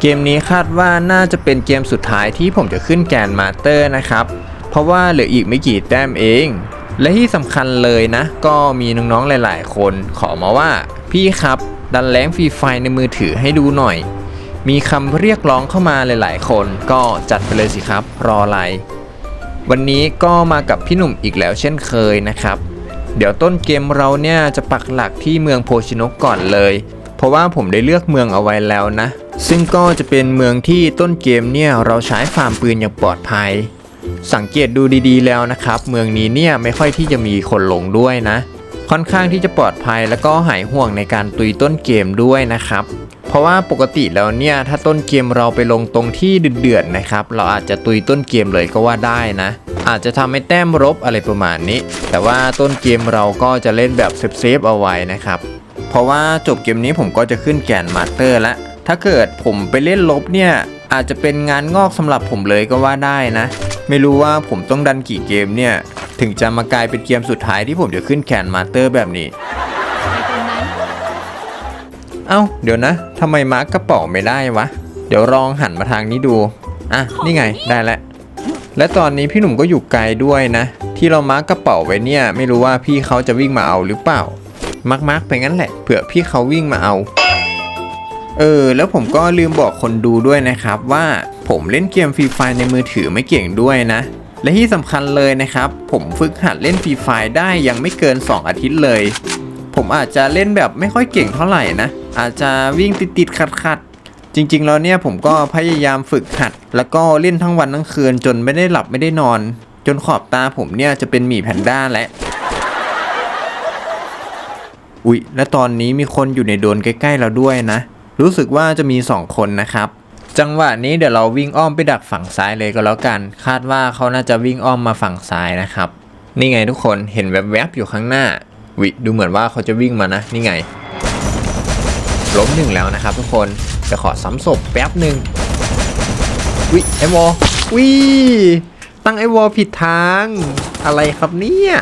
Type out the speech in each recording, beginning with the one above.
เกมนี้คาดว่าน่าจะเป็นเกมสุดท้ายที่ผมจะขึ้นแกนมาสเตอร์นะครับ เพราะว่าเหลืออีกไม่กี่แต้มเอง และที่สำคัญเลยนะ ก็มีน้องๆหลายๆ คนขอมาว่า พี่ครับดันแรงฟรีไฟในมือถือให้ดูหน่อย มีคำเรียกร้องเข้ามาหลาย ๆ คนก็จัดไปเลยสิครับ รออะไรวันนี้ก็มากับพี่หนุ่มอีกแล้วเช่นเคยนะครับ เดี๋ยวต้นเกมเราเนี่ยจะปักหลักที่เมืองโพชินะก่อนเลย เพราะว่าผมได้เลือกเมืองเอาไว้แล้วนะ ซึ่งก็จะเป็นเมืองที่ต้นเกมเนี่ยเราใช้ฟาร์มปืนอย่างปลอดภัย สังเกตดูดีๆแล้วนะครับ เมืองนี้เนี่ยไม่ค่อยที่จะมีคนหลงด้วยนะ ค่อนข้างที่จะปลอดภัยแล้วก็หายห่วงในการตุยต้นเกมด้วยนะครับเพราะว่าปกติแล้วเนี่ยถ้าต้นเกมเราไปลงตรงที่เดือดๆนะครับ เราอาจจะตุยต้นเกมเลยก็ว่าได้นะ อาจจะทำให้แต้มรบอะไรประมาณนี้ แต่ว่าต้นเกมเราก็จะเล่นแบบเซฟๆเอาไว้นะครับ เพราะว่าจบเกมนี้ผมก็จะขึ้นแกนมาสเตอร์แล้วถ้าเกิดผมไปเล่นลบเนี่ย อาจจะเป็นงานงอกสำหรับผมเลยก็ว่าได้นะ ไม่รู้ว่าผมต้องดันกี่เกมเนี่ย ถึงจะมากลายเป็นเกมสุดท้ายที่ผมจะขึ้นแกนมาสเตอร์แบบนี้ เอ้า เดี๋ยวนะทำไมมาร์กกระเป๋าไม่ได้วะ เดี๋ยวลองหันมาทางนี้ดู อะ นี่ไง ได้แล้วและตอนนี้พี่หนุ่มก็อยู่ไกลด้วยนะ ที่เรามาร์กกระเป๋าไว้เนี่ย ไม่รู้ว่าพี่เขาจะวิ่งมาเอาหรือเปล่า มาร์กมาร์กไปงั้นแหละเผื่อพี่เขาวิ่งมาเอา เออ แล้วผมก็ลืมบอกคนดูด้วยนะครับว่าผมเล่นเกมฟรีไฟในมือถือไม่เก่งด้วยนะ และที่สำคัญเลยนะครับ ผมฝึกหัดเล่นฟรีไฟได้ยังไม่เกิน 2 อาทิตย์เลย ผมอาจจะเล่นแบบไม่ค่อยเก่งเท่าไหร่นะ อาจจะวิ่งติดติดขัดๆจริงๆแล้วเนี่ยผมก็พยายามฝึกหัด แล้วก็เล่นทั้งวันทั้งคืนจนไม่ได้หลับไม่ได้นอน จนขอบตาผมเนี่ยจะเป็นหมีแพนด้าแล้ว อุ๊ย และตอนนี้มีคนอยู่ในโดนใกล้ๆเราด้วยนะ รู้สึกว่าจะมี 2 คนนะครับ จังหวะนี้เดี๋ยวเราวิ่งอ้อมไปดักฝั่งซ้ายเลยก็แล้วกัน คาดว่าเขาน่าจะวิ่งอ้อมมาฝั่งซ้ายนะครับ นี่ไงทุกคนเห็นแวบๆอยู่ข้างหน้า วิดูเหมือนว่าเขาจะวิ่งมานะ นี่ไง ล้มหนึ่งแล้วนะครับ ทุกคนจะขอซ้ำศพแป๊บหนึ่งวิไอวอลวิตั้งไอวอลผิดทาง อะไรครับเนี่ย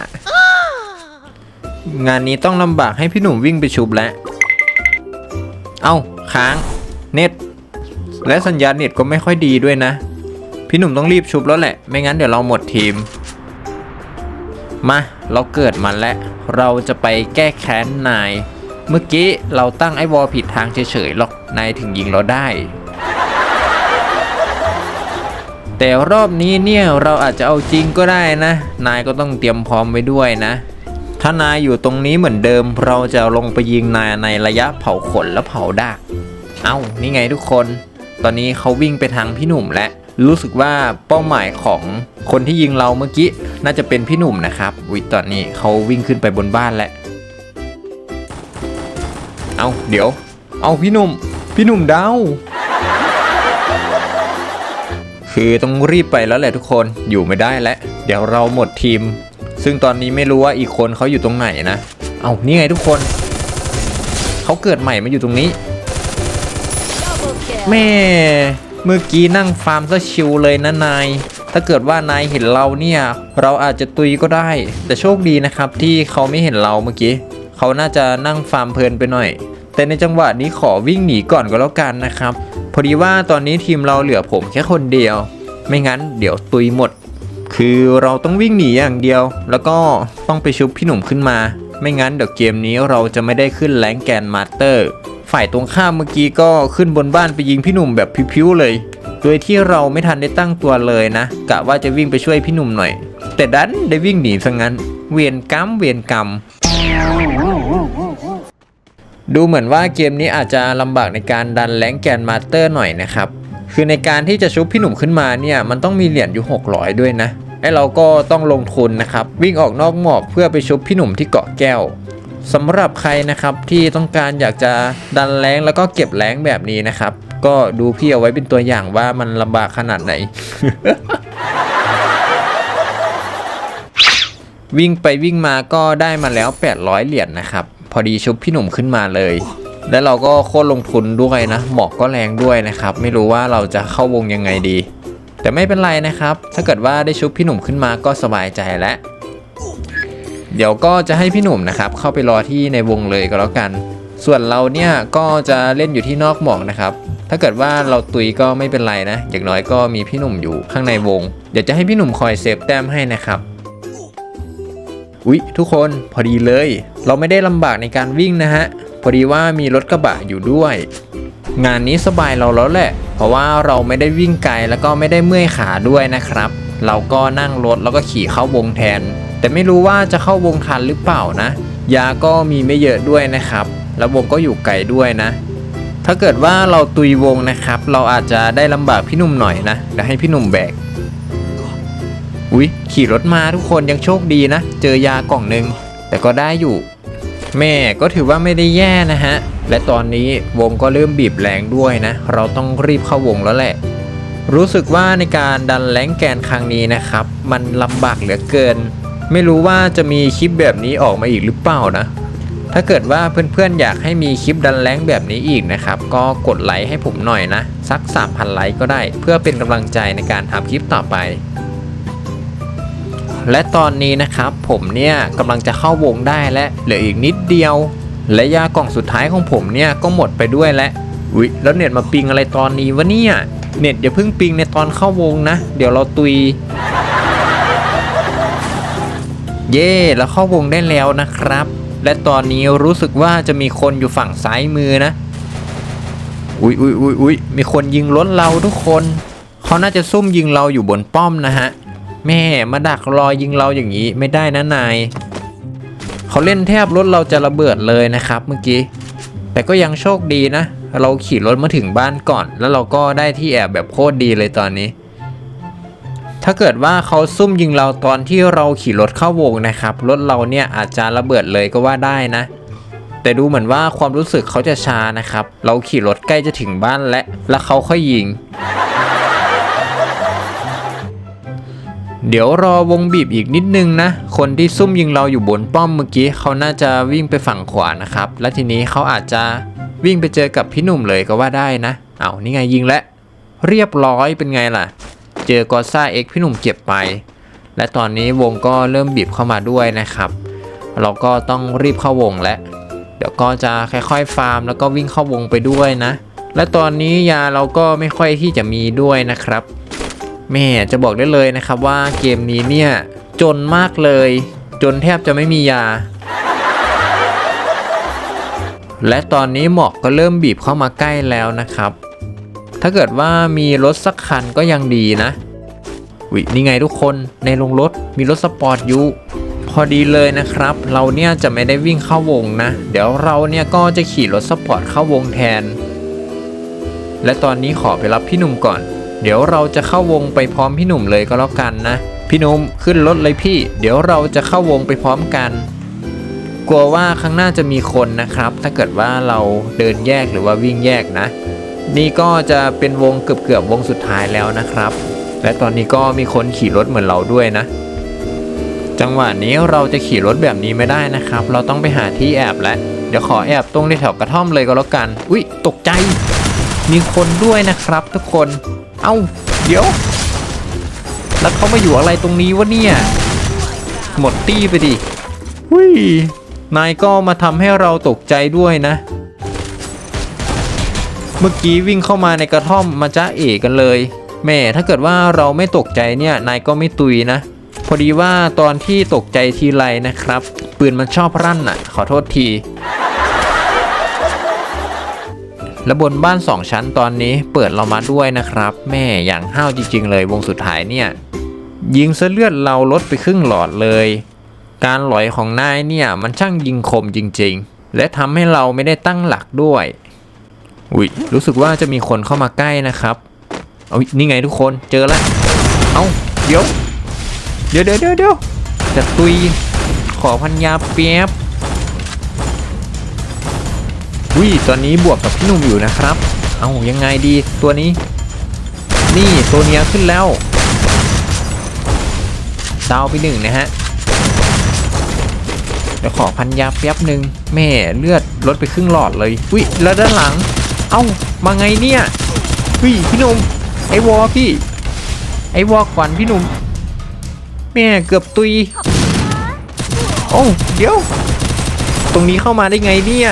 งานนี้ต้องลำบากให้พี่หนุ่มวิ่งไปชุบแล้ว เอ้าค้าง เน็ต และสัญญาณเน็ตก็ไม่ค่อยดีด้วยนะ พี่หนุ่มต้องรีบชุบแล้วแหละ ไม่งั้นเดี๋ยวเราหมดทีม มา เราเกิดมาแล้ว เราจะไปแก้แค้นนาย เมื่อกี้เราตั้งไอ้วอลผิดทางเฉยๆหรอก นายถึงยิงเราได้ แต่รอบนี้เนี่ยเราอาจจะเอาจริงก็ได้นะ นายก็ต้องเตรียมพร้อมไว้ด้วยนะ ถ้านายอยู่ตรงนี้เหมือนเดิม เราจะลงไปยิงนายในระยะเผาขนและเผาดาก เอ้านี่ไงทุกคน ตอนนี้เขาวิ่งไปทางพี่หนุ่มแล้วรู้สึกว่าเป้าหมายของคนที่ยิงเราเมื่อกี้น่าจะเป็นพี่หนุ่มนะครับวิตอนนี้เขาวิ่งขึ้นไปบนบ้านแล้วเอาเดี๋ยว เอาพี่หนุ่ม พี่หนุ่มดาวคือต้องรีบไปแล้วแหละทุกคนอยู่ไม่ได้แล้วเดี๋ยวเราหมดทีม ซึ่งตอนนี้ไม่รู้ว่าอีกคนเขาอยู่ตรงไหนนะ เอานี่ไงทุกคน เขาเกิดใหม่มาอยู่ตรงนี้ double kill แม่เมื่อกี้นั่งฟาร์มซะชิวเลยนะนาย ถ้าเกิดว่านายเห็นเราเนี่ย เราอาจจะตุยก็ได้ แต่โชคดีนะครับที่เขาไม่เห็นเราเมื่อกี้ เขาน่าจะนั่งฟาร์มเพลินไปหน่อย แต่ในจังหวะนี้ขอวิ่งหนีก่อนก็แล้วกันนะครับ พอดีว่าตอนนี้ทีมเราเหลือผมแค่คนเดียว ไม่งั้นเดี๋ยวตุยหมด คือเราต้องวิ่งหนีอย่างเดียว แล้วก็ต้องไปชุบพี่หนุ่มขึ้นมา ไม่งั้นเดี๋ยวเกมนี้เราจะไม่ได้ขึ้นแรงแกนมาสเตอร์ ฝ่ายตรงข้ามเมื่อกี้ก็ขึ้นบนบ้านไปยิงพี่หนุ่มแบบพิ้วๆเลย โดยที่เราไม่ทันได้ตั้งตัวเลยนะกะว่าจะวิ่งไปช่วยพี่หนุ่มหน่อย แต่ดันได้วิ่งหนีซะงั้น เวียนกรรมเวียนกรรมดูเหมือนว่าเกมนี้อาจจะลำบากในการดันแรงแกนมาสเตอร์หน่อยนะครับ คือในการที่จะชุบพี่หนุ่มขึ้นมาเนี่ยมันต้องมีเหรียญอยู่ 600 ด้วยนะไอเราก็ต้องลงทุนนะครับวิ่งออกนอกหมอกเพื่อไปชุบพี่หนุ่มที่เกาะแก้วสำหรับใครนะครับที่ต้องการอยากจะดันแรงแล้วก็เก็บแรงแบบนี้นะครับ ก็ดูพี่เอาไว้เป็นตัวอย่างว่ามันลำบากขนาดไหน วิ่งไปวิ่งมาก็ได้มาแล้ว 800 เหรียญนะครับ พอดีชุบพี่หนุ่มขึ้นมาเลย และเราก็โคตรลงทุนด้วยนะหมอกก็แรงด้วยนะครับ ไม่รู้ว่าเราจะเข้าวงยังไงดี แต่ไม่เป็นไรนะครับ ถ้าเกิดว่าได้ชุบพี่หนุ่มขึ้นมาก็สบายใจแล้วเดี๋ยวก็จะให้พี่หนุ่มนะครับ เข้าไปรอที่ในวงเลยก็แล้วกัน ส่วนเราเนี่ยก็จะเล่นอยู่ที่นอกหมอกนะครับ ถ้าเกิดว่าเราตุยก็ไม่เป็นไรนะ อย่างน้อยก็มีพี่หนุ่มอยู่ข้างในวง เดี๋ยวจะให้พี่หนุ่มคอยเซฟแต้มให้นะครับอุ๊ยทุกคนพอดีเลย เราไม่ได้ลำบากในการวิ่งนะฮะ อดีว่ามีรถกระบะอยู่ด้วย งานนี้สบายเราแล้วแหละ เพราะว่าเราไม่ได้วิ่งไกลแล้วก็ไม่ได้เมื่อยขาด้วยนะครับ เราก็นั่งรถแล้วก็ขี่เข้าวงแทน แต่ไม่รู้ว่าจะเข้าวงทันหรือเปล่านะ ยาก็มีไม่เยอะด้วยนะครับ แล้ววงก็อยู่ไกลด้วยนะ ถ้าเกิดว่าเราตุยวงนะครับ เราอาจจะได้ลำบากพี่หนุ่มหน่อยนะเดี๋ยวให้พี่หนุ่มแบกอุ๊ยขี่รถมาทุกคนยังโชคดีนะ เจอยากล่องหนึ่งแต่ก็ได้อยู่ แม่ก็ถือว่าไม่ได้แย่นะฮะ และตอนนี้วงก็เริ่มบีบแรงด้วยนะ เราต้องรีบเข้าวงแล้วแหละ รู้สึกว่าในการดันแรงแกนครั้งนี้นะครับ มันลำบากเหลือเกิน ไม่รู้ว่าจะมีคลิปแบบนี้ออกมาอีกหรือเปล่านะ ถ้าเกิดว่าเพื่อนๆอยากให้มีคลิปดันแรงแบบนี้อีกนะครับ ก็กดไลค์ให้ผมหน่อยนะ สัก 3,000 ไลค์ก็ได้ เพื่อเป็นกำลังใจในการทำคลิปต่อไป และตอนนี้นะครับผมเนี่ยกำลังจะเข้าวงได้และเหลืออีกนิดเดียว และยากล่องสุดท้ายของผมเนี่ยก็หมดไปด้วยแล้วอุ๊ยแล้วเน็ตมาปิงอะไรตอนนี้วะเนี่ยเน็ตอย่าเพิ่งปิงในตอนเข้าวงนะ เดี๋ยวเราตุย เย่แล้วเข้าวงได้แล้วนะครับ และตอนนี้รู้สึกว่าจะมีคนอยู่ฝั่งซ้ายมือนะอุ๊ยอุ๊ยอุ๊ยอุ๊ยมีคนยิงรถเราทุกคน เขาน่าจะซุ่มยิงเราอยู่บนป้อมนะฮะ แม่มาดักรอยิงเราอย่างนี้ไม่ได้นะนายเขาเล่นแทบรถเราจะระเบิดเลยนะครับ เมื่อกี้ แต่ก็ยังโชคดีนะ เราขี่รถมาถึงบ้านก่อน แล้วเราก็ได้ที่แอบแบบโคตรดีเลยตอนนี้ ถ้าเกิดว่าเขาซุ่มยิงเราตอนที่เราขี่รถเข้าวงนะครับ รถเราเนี่ยอาจจะระเบิดเลยก็ว่าได้นะ แต่ดูเหมือนว่าความรู้สึกเขาจะช้านะครับ เราขี่รถใกล้จะถึงบ้านแล้วแล้วเขาค่อยยิง เดี๋ยวรอวงบีบอีกนิดนึงนะ คนที่ซุ่มยิงเราอยู่บนป้อมเมื่อกี้เขาน่าจะวิ่งไปฝั่งขวานะครับ และทีนี้เขาอาจจะวิ่งไปเจอกับพี่หนุ่มเลยก็ว่าได้นะ เอานี่ไงยิงแล้วเรียบร้อยเป็นไงล่ะ เจอกอซ่าเอ็กพี่หนุ่มเก็บไป และตอนนี้วงก็เริ่มบีบเข้ามาด้วยนะครับ เราก็ต้องรีบเข้าวงแล้วเดี๋ยวก็จะค่อยๆฟาร์ม แล้วก็วิ่งเข้าวงไปด้วยนะ และตอนนี้ยาเราก็ไม่ค่อยที่จะมีด้วยนะครับ แม่จะบอกได้เลยนะครับว่าเกมนี้เนี่ยจนมากเลย จนแทบจะไม่มียา และตอนนี้หมอกก็เริ่มบีบเข้ามาใกล้แล้วนะครับ ถ้าเกิดว่ามีรถสักคันก็ยังดีนะวินี่ไงทุกคนในโรงรถมีรถสปอร์ตอยู่พอดีเลยนะครับ เราเนี่ยจะไม่ได้วิ่งเข้าวงนะ เดี๋ยวเราเนี่ยก็จะขี่รถสปอร์ตเข้าวงแทน และตอนนี้ขอไปรับพี่หนุ่มก่อน เดี๋ยวเราจะเข้าวงไปพร้อมพี่หนุ่มเลยก็แล้วกันนะ พี่หนุ่มขึ้นรถเลยพี่ เดี๋ยวเราจะเข้าวงไปพร้อมกัน กลัวว่าข้างหน้าจะมีคนนะครับ ถ้าเกิดว่าเราเดินแยกหรือว่าวิ่งแยกนะ นี่ก็จะเป็นวงเกือบๆวงสุดท้ายแล้วนะครับ และตอนนี้ก็มีคนขี่รถเหมือนเราด้วยนะ จังหวะนี้เราจะขี่รถแบบนี้ไม่ได้นะครับ เราต้องไปหาที่แอบแล้วเดี๋ยวขอแอบตรงในแถวกระท่อมเลยก็แล้วกัน อุ๊ย ตกใจ มีคนด้วยนะครับทุกคน เอ้าเดี๋ยว แล้วเขามาอยู่อะไรตรงนี้วะเนี่ย หมดตี้ไปดิวุ้ยนายก็มาทำให้เราตกใจด้วยนะ เมื่อกี้วิ่งเข้ามาในกระท่อมมาจ้าเอกันเลย แม่ถ้าเกิดว่าเราไม่ตกใจเนี่ย นายก็ไม่ตุยนะ พอดีว่าตอนที่ตกใจทีไรนะครับ ปืนมันชอบรั่นน่ะ ขอโทษที และบนบ้านสองชั้นตอนนี้เปิดเรามาด้วยนะครับ แม่อย่างห้าวจริง ๆ เลยวงสุดท้ายเนี่ย ยิงเสเลือดเราลดไปครึ่งหลอดเลย การหลอยของนายเนี่ยมันช่างยิงคมจริง ๆ และทำให้เราไม่ได้ตั้งหลักด้วยอุ๊ยรู้สึกว่าจะมีคนเข้ามาใกล้นะครับเอานี่ไงทุกคนเจอแล้วเอายวเดี๋ยวเดี๋ยวเดี๋ยวเดี๋ยวจะตุยขอพันยาเปียบ วิตอนนี้บวกกับพี่หนุ่มอยู่นะครับ เอายังไงดีตัวนี้ นี่ตัวเนี้ยขึ้นแล้วดาวไปหนึ่งนะฮะเดี๋ยวขอพันยาแป๊บหนึ่งแม่เลือดลดไปครึ่งหลอดเลยวิแล้วด้านหลัง เอ้ามาไงเนี่ยวิพี่หนุ่มไอวอพี่ ไอวอขวัญพี่หนุ่มแม่เกือบตุยโอ้เดี๋ยว ตรงนี้เข้ามาได้ไงเนี่ย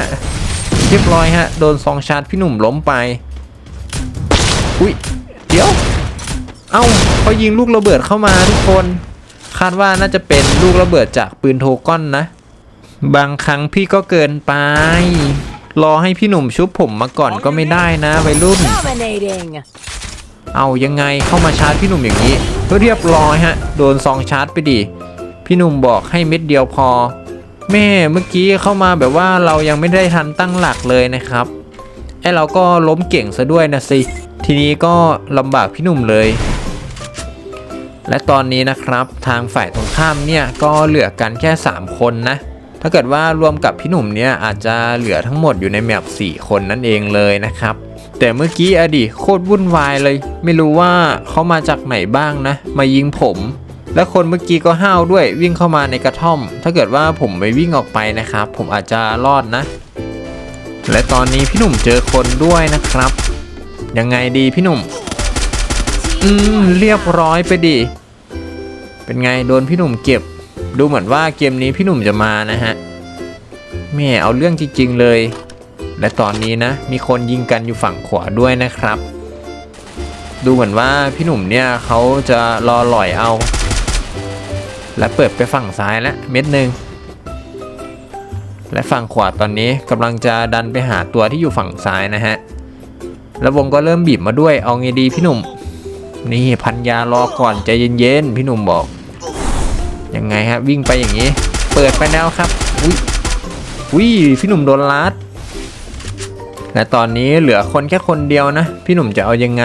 รียบร้อยฮะ โดนซองชาร์จพี่หนุ่มล้มไป อุ้ย เดี๋ยว เอ้าเขายิงลูกระเบิดเข้ามาทุกคน คาดว่าน่าจะเป็นลูกระเบิดจากปืนโทก้อนนะ บางครั้งพี่ก็เกินไป รอให้พี่หนุ่มชุบผมมาก่อนก็ไม่ได้นะวัยรุ่น เอายังไงเข้ามาชาร์จพี่หนุ่มอย่างนี้เรียบร้อยฮะ โดนซองชาร์จไปดิ พี่หนุ่มบอกให้เม็ดเดียวพอ แม่เมื่อกี้เข้ามาแบบว่าเรายังไม่ได้ทันตั้งหลักเลยนะครับไอเราก็ล้มเก่งซะด้วยนะสิ ทีนี้ก็ลำบากพี่หนุ่มเลย และตอนนี้นะครับทางฝ่ายตรงข้ามเนี่ยก็เหลือกันแค่ 3 คนนะ ถ้าเกิดว่ารวมกับพี่หนุ่มเนี่ยอาจจะเหลือทั้งหมดอยู่ในแมป4คนนั่นเองเลยนะครับ แต่เมื่อกี้อดีโคตรวุ่นวายเลย ไม่รู้ว่าเขามาจากไหนบ้างนะ มายิงผม และคนเมื่อกี้ก็ห้าวด้วยวิ่งเข้ามาในกระท่อม ถ้าเกิดว่าผมไม่วิ่งออกไปนะครับ ผมอาจจะรอดนะ และตอนนี้พี่หนุ่มเจอคนด้วยนะครับ ยังไงดีพี่หนุ่ม อืมเรียบร้อยไปดิ เป็นไงโดนพี่หนุ่มเก็บ ดูเหมือนว่าเกมนี้พี่หนุ่มจะมานะฮะแม่เอาเรื่องจริงๆเลย และตอนนี้นะ มีคนยิงกันอยู่ฝั่งขวาด้วยนะครับ ดูเหมือนว่าพี่หนุ่มเนี่ยเขาจะรอหล่อยเอา และเปิดไปฝั่งซ้ายแล้วเม็ดหนึ่งและฝั่งขวาตอนนี้กำลังจะดันไปหาตัวที่อยู่ฝั่งซ้ายนะฮะแล้ววงก็เริ่มบีบมาด้วยเอาไงดีพี่หนุ่ม นี่พันยารอก่อนใจเย็นๆพี่หนุ่มบอกยังไงฮะวิ่งไปอย่างนี้ เปิดไปแล้วครับอุ้ยอุ้ยพี่หนุ่มโดนลัดและตอนนี้เหลือคนแค่คนเดียวนะ พี่หนุ่มจะเอายังไง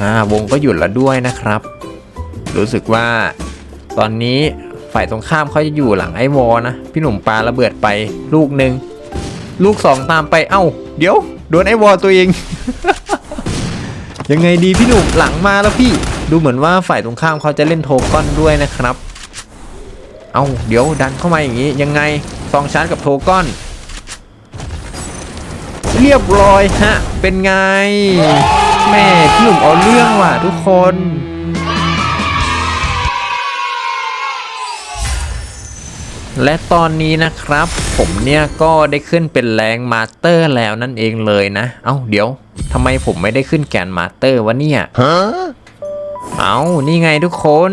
อ่าวงก็หยุดแล้วด้วยนะครับ รู้สึกว่าตอนนี้ฝ่ายตรงข้ามเขาจะอยู่หลังไอ้วอนะ พี่หนุ่มปาระเบิดไปลูกหนึ่งลูกสองตามไปเอ้า เดี๋ยว โดนไอ้วอตัวเอง ยังไงดีพี่หนุ่มหลังมาแล้วพี่ ดูเหมือนว่าฝ่ายตรงข้ามเขาจะเล่นโทก้อนด้วยนะครับ เอาเดี๋ยวดันเข้ามาอย่างนี้ ยังไงซองชาร์จกับโทก้อน เรียบร้อยฮะ เป็นไงแม่พี่หนุ่มเอาเรื่องว่ะทุกคน และตอนนี้นะครับ ผมเนี่ยก็ได้ขึ้นเป็นแรงมาสเตอร์แล้วนั่นเองเลยนะ เอ้าเดี๋ยวทำไมผมไม่ได้ขึ้นแกนมาสเตอร์วะเนี่ยเอานี่ไงทุกคน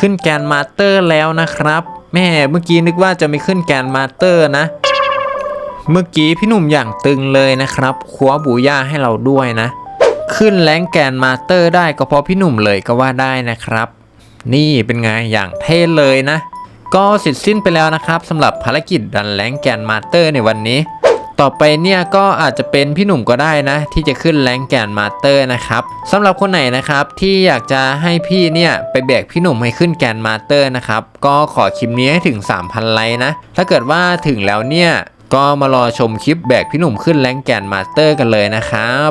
ขึ้นแกนมาสเตอร์แล้วนะครับ แม่เมื่อกี้นึกว่าจะไม่ขึ้นแกนมาสเตอร์นะ เมื่อกี้พี่หนุ่มอย่างตึงเลยนะครับคว้าบูย่าให้เราด้วยนะ ขึ้นแรงแกนมาสเตอร์ได้ก็เพราะพี่หนุ่มเลยก็ว่าได้นะครับ นี่เป็นไงอย่างเท่เลยนะ ก็เสร็จสิ้นไปแล้วนะครับสำหรับภารกิจดันแรงแกนมาเตอร์ในวันนี้ ต่อไปเนี่ยก็อาจจะเป็นพี่หนุ่มก็ได้นะ ที่จะขึ้นแรงแกนมาเตอร์นะครับสำหรับคนไหนนะครับที่อยากจะให้พี่เนี่ยไปแบกพี่หนุ่มให้ขึ้นแกนมาเตอร์นะครับก็ขอคลิปนี้ให้ถึง 3,000 ไลค์นะถ้าเกิดว่าถึงแล้วเนี่ยก็มารอชมคลิปแบกพี่หนุ่มขึ้นแรงแกนมาเตอร์กันเลยนะครับ